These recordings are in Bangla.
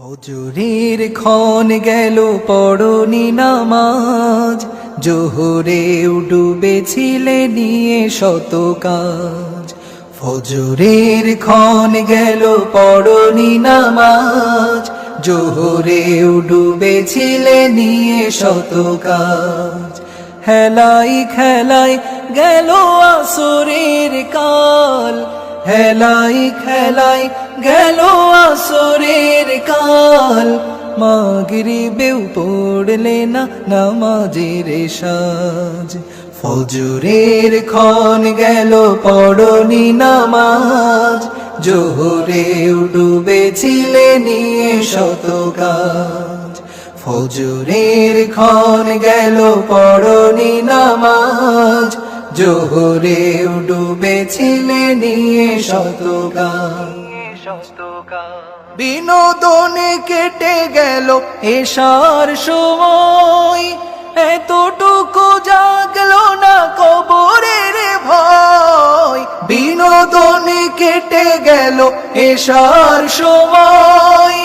ফজরের ক্ষণ গেল, পড়নি নামাজ। জোহরে ডুবেছিলে নিয়ে শত কাজ। ফজরের ক্ষণ গেল, পড়নি নামাজ। জোহরে ডুবেছিলে নিয়ে শত কাজ। হেলাই খেলাই গেল আসরের হেলাই খেলাই গেল আসরের কাল। মাগরি বেউ পড়লে না নামাজের সাজ। ফজরের ক্ষণ গেল পড়নি নামাজ। জোহরে ডুবেছিলে নিয়ে শত কাজ। ফজরের ক্ষণ গেল পড়নি নামাজ। জোহরে ডুবেছিলে নিয়ে শত বিনোদনে কেটে গেল এসার সময়। এতটুকু জাগলো না কবরের ভয়। বিনোদনে কেটে গেল এসার সময়।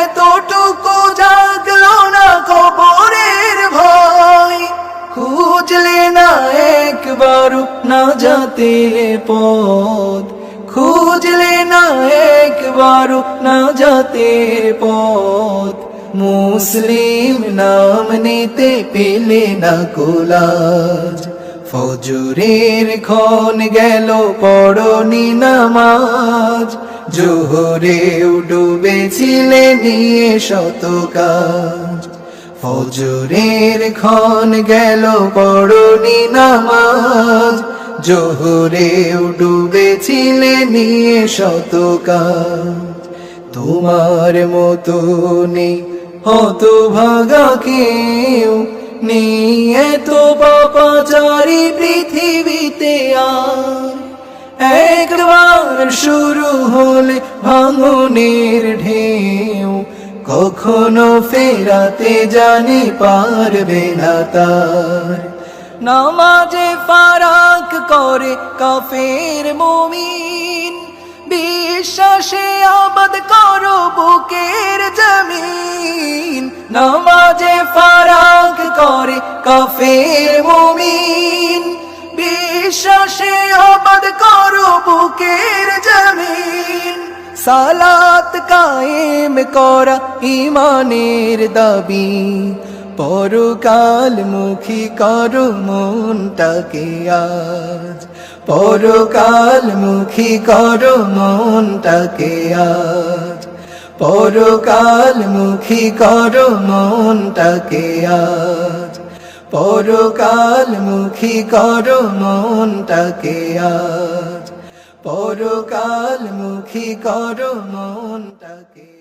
এতটুকু জাগলো না কবরের একবারও না যাতে পথ খুঁজলে না একবারও না যাতে পথ মুসলিম নাম নিতে পেলে না কোলাজ ফজরের ক্ষণ গেল, পড়নি নামাজ। জোহরে ডুবেছিলে নিয়ে শত কাজ। ফজরের ক্ষণ গেল পড়নি নামাজ। জোহরে ডুবেছিলে নিয়ে শত কাজ। তোমার মতো নেই হত ভাগা কেউ নিয়ে তো পাপাচারি পৃথিবীতে আর। একবার শুরু হলে ভাঙনের ঢেউ কখনো ফেরাতে জানি পারবে না তার। নামাজে ফারাক করে কাফের মুমিন। বিশ্বাসে আবাদ করো বুকের জমিন। নামাজে ফারাক করে কাফের মুমিন। বিশ্বাসে আবাদ করো বুকের জমিন। সালাত কায়েম করা ইমানের দাবি। পরকাল মুখী করো মনটাকে আজ। পরকাল মুখী করো মনটাকে আজ। পরকাল মুখী করো মনটাকে আজ। পরকাল মুখী করো মনটাকে আজ। পরকাল মুখী করো মনটাকে।